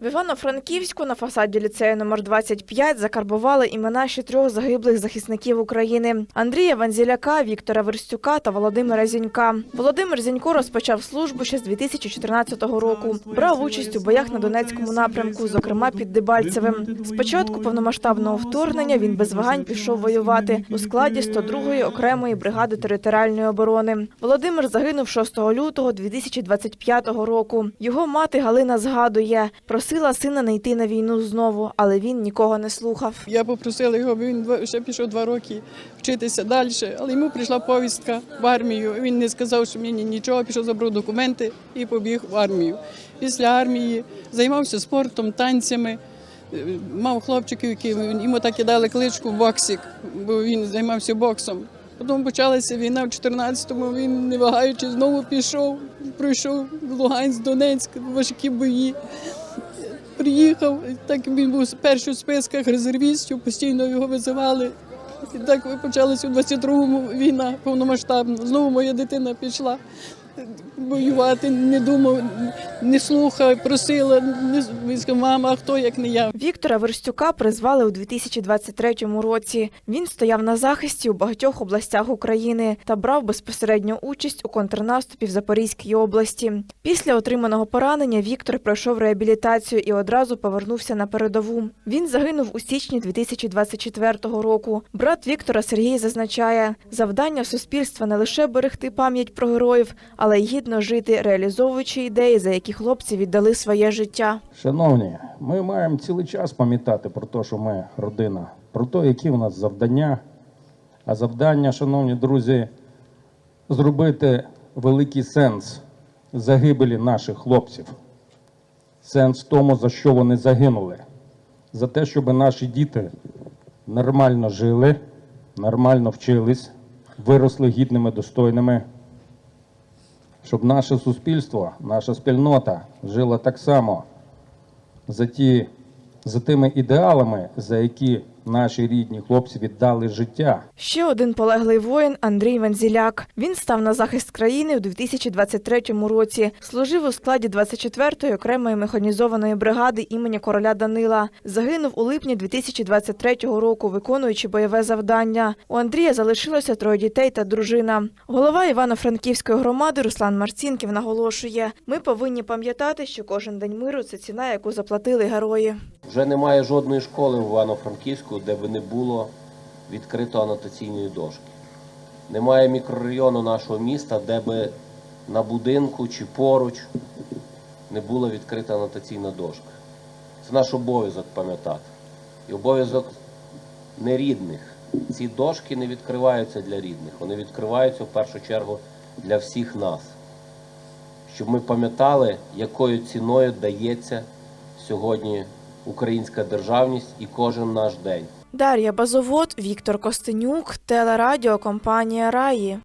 В Івано-Франківську на фасаді ліцею номер 25 закарбували імена ще трьох загиблих захисників України: Андрія Ванзіляка, Віктора Верстюка та Володимира Зінька. Володимир Зінько розпочав службу ще з 2014 року. Брав участь у боях на Донецькому напрямку, зокрема під Дебальцевим. Спочатку повномасштабного вторгнення він без вагань пішов воювати у складі 102-ї окремої бригади територіальної оборони. Володимир загинув 6 лютого 2025 року. Його мати Галина згадує, просила сина не йти на війну знову, але він нікого не слухав. Я попросила його, бо він ще пішов два роки вчитися далі, але йому прийшла повістка в армію. Він не сказав, що мені нічого, пішов, забрав документи і побіг в армію. Після армії займався спортом, танцями. Е, Мав хлопчиків, які йому так і дали кличку Боксік, бо він займався боксом. Потім почалася війна в 14-му, він не вагаючи знову пішов, пройшов Луганськ, Донецьк, важкі бої. Приїхав, так він був перший у списках резервістів, постійно його визивали. І так почалася у 22-му війна повномасштабна. Знову моя дитина пішла воювати, не думав, не слухав, просила. Не, сказав, мама, а хто як не я? Віктора Верстюка призвали у 2023 році. Він стояв на захисті у багатьох областях України та брав безпосередню участь у контрнаступі в Запорізькій області. Після отриманого поранення Віктор пройшов реабілітацію і одразу повернувся на передову. Він загинув у січні 2024 року. Брат Віктора Сергій зазначає, завдання суспільства не лише берегти пам'ять про героїв, але й гідно жити, реалізовуючи ідеї, за які хлопці віддали своє життя. Шановні, ми маємо цілий час пам'ятати про те, що ми родина, про те, які в нас завдання. А завдання, шановні друзі, зробити великий сенс загибелі наших хлопців. Сенс тому, за що вони загинули. За те, щоб наші діти нормально жили, нормально вчились, виросли гідними, достойними щоб наше суспільство, наша спільнота жила так само за, ті, за тими ідеалами, за які наші рідні хлопці віддали життя. Ще один полеглий воїн Андрій Вензіляк. Він став на захист країни у 2023 році. Служив у складі 24-ї окремої механізованої бригади імені короля Данила. Загинув у липні 2023 року, виконуючи бойове завдання. У Андрія залишилося троє дітей та дружина. Голова Івано-Франківської громади Руслан Марцінків наголошує: ми повинні пам'ятати, що кожен день миру це ціна, яку заплатили герої. Вже немає жодної школи в Івано-Франківську, де би не було відкрито анотаційної дошки. Немає мікрорайону нашого міста, де би на будинку чи поруч не була відкрита анотаційна дошка. Це наш обов'язок пам'ятати. І обов'язок нерідних. Ці дошки не відкриваються для рідних, вони відкриваються в першу чергу для всіх нас. Щоб ми пам'ятали, якою ціною дається сьогодні українська державність і кожен наш день. Дар'я Базовод, Віктор Костенюк, телерадіокомпанія Раї.